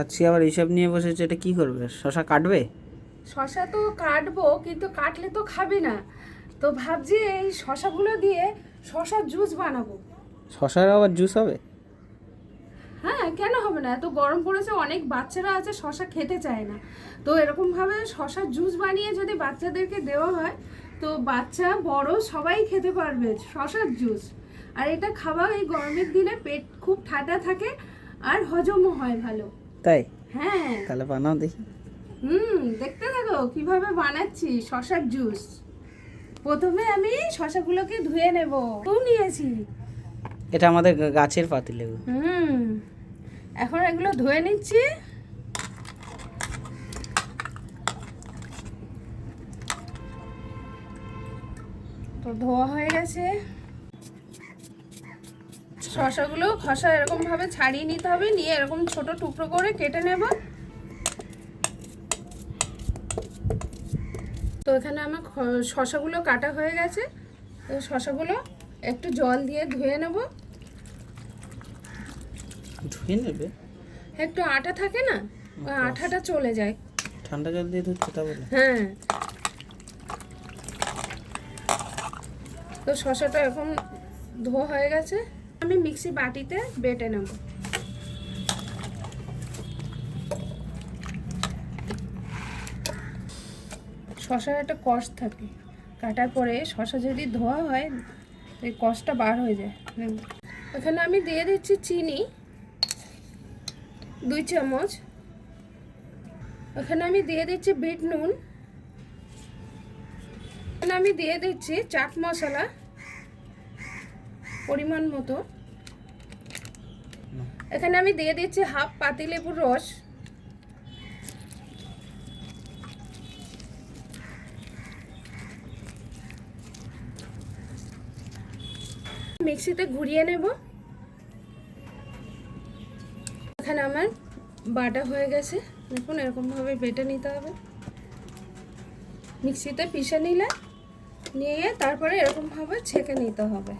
আজকে আবার এইসব নিয়ে বসেছে এটা কি করবে? শশা কাটবে? শশা তো কাটবো কিন্তু কাটলে তো খাবে না। তো ভাবছি এই শশাগুলো দিয়ে শশার জুস বানাবো। শশার আবার জুস হবে? হ্যাঁ কেন হবে না? এত গরম পড়েছে অনেক বাচ্চারা আছে শশা খেতে চায় না। তো এরকমভাবে শশার জুস বানিয়ে যদি বাচ্চাদেরকে দেওয়া হয় তো বাচ্চা বড় সবাই খেতে পারবে শশার জুস। আর এটা খাওয়া এই গরমের দিনে পেট খুব ঠান্ডা থাকে আর হজমও হয় ভালো। তাই? হ্যাঁ। তাহলে বানাও দেখি। হুম দেখতে থাকো কীভাবে বানাচ্ছি শশার জুস। প্রথমে আমি শশাগুলোকে ধুয়ে নেব নিয়েছি। এটা আমাদের গাছের পাতিলেবু হুম এখন এগুলো ধুয়ে নিচ্ছি। তো ধোয়া হয়ে গেছে। শশাগুলো খসা এরকম ভাবে ছাড়িয়ে নিতে হবে নিয়ে এরকম ছোট টুকরো করে কেটে নেব। তো এখানে আমার শশাগুলো কাটা হয়ে গেছে। তো শশাগুলো একটু জল দিয়ে ধুয়ে নেব। ধুয়ে নেবে? একটু আটা থাকে না ওই আঠাটা চলে যায়। ঠান্ডা জল দিয়ে ধুচ্ছে তা বলে? হ্যাঁ। তো শসাটা এখন ধোয়া হয়ে গেছে। আমি মিক্সি বাটিতে বেটে নেব। শশার একটা কষ থাকে। কাটার পরে শশা যদি ধোয়া হয়, এই কষটা বার হয়ে যায়। এখানে আমি দিয়ে দিচ্ছি চিনি, দুই চামচ। এখানে আমি দিয়ে দিচ্ছি বিট নুন। এখানে আমি দিয়ে দিচ্ছি চাট মশলা পরিমাণ মতো। এখানে আমি দিয়ে দিচ্ছি হাফ পাতিলেবুর রস। মিক্সিতে ঘুরিয়ে নেব। এখানে আমার বাটা হয়ে গেছে। দেখুন, এরকমভাবে বেটে নিতে হবে। মিক্সিতে পিষে নিলে, নিয়ে তারপরে এরকমভাবে ছেঁকে নিতে হবে।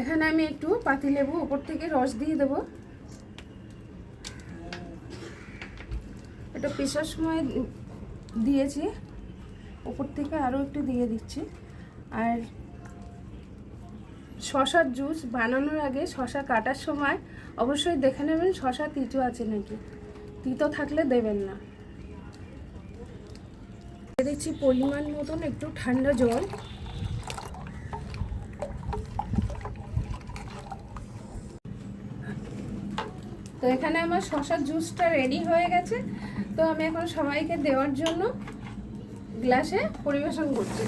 এখানে আমি একটু পাতিলেবু উপর থেকে রস দিয়ে দেবো। এটা পিসার সময় দিয়েছি, উপর থেকে আরও একটু দিয়ে দিচ্ছি। আর শশার জুস বানানোর আগে শশা কাটার সময় অবশ্যই দেখে নেবেন শশা তিতো আছে নাকি। তিতো থাকলে দেবেন না। দিয়ে দিচ্ছি পরিমাণ মতন একটু ঠান্ডা জল। তো এখানে আমার শশার জুসটা রেডি হয়ে গেছে। তো আমি এখন সবাইকে দেওয়ার জন্য গ্লাসে পরিবেশন করছি।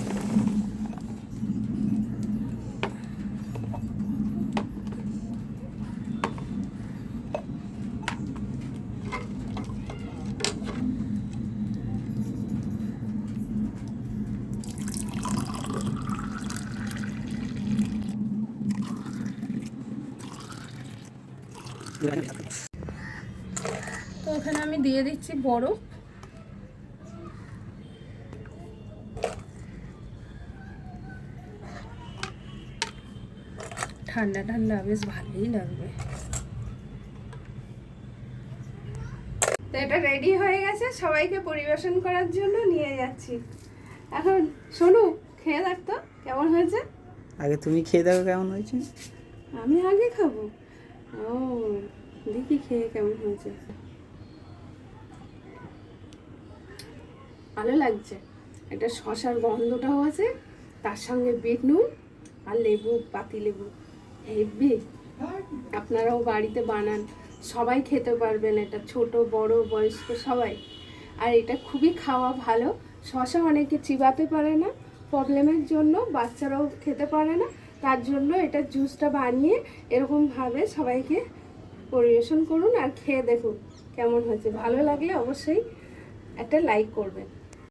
তো এখানে আমি দিয়ে দিচ্ছি বরফ। ঠান্ডা ঠান্ডা বেশ ভালোই লাগবে। তো এটা রেডি হয়ে গেছে সবাইকে পরিবেশন করার জন্য নিয়ে যাচ্ছি। এখন শোনো খেয়ে দেখতো কেমন হয়েছে? আগে তুমি খেয়ে দেখো কেমন হয়েছে। আমি আগে খাব। ও দেখি খেয়ে কেমন হয়েছে। ভালো লাগছে। একটা শশার গন্ধটাও আছে, তার সঙ্গে বিট নুন আর লেবু, পাতি লেবু। হেভি। আপনারাও বাড়িতে বানান। সবাই খেতে পারবেন এটা, ছোট, বড়, বয়স্ক সবাই। আর এটা খুবই খাওয়া ভালো। শশা অনেকে চিবাতে পারে না প্রবলেমের জন্য বাচ্চারাও খেতে পারে না। তার জন্য এটা জুসটা বানিয়ে এরকমভাবে সবাইকে পরিবেশন করুন আর খেয়ে দেখুন কেমন হয়েছে। ভালো লাগলে অবশ্যই একটা লাইক করবেন।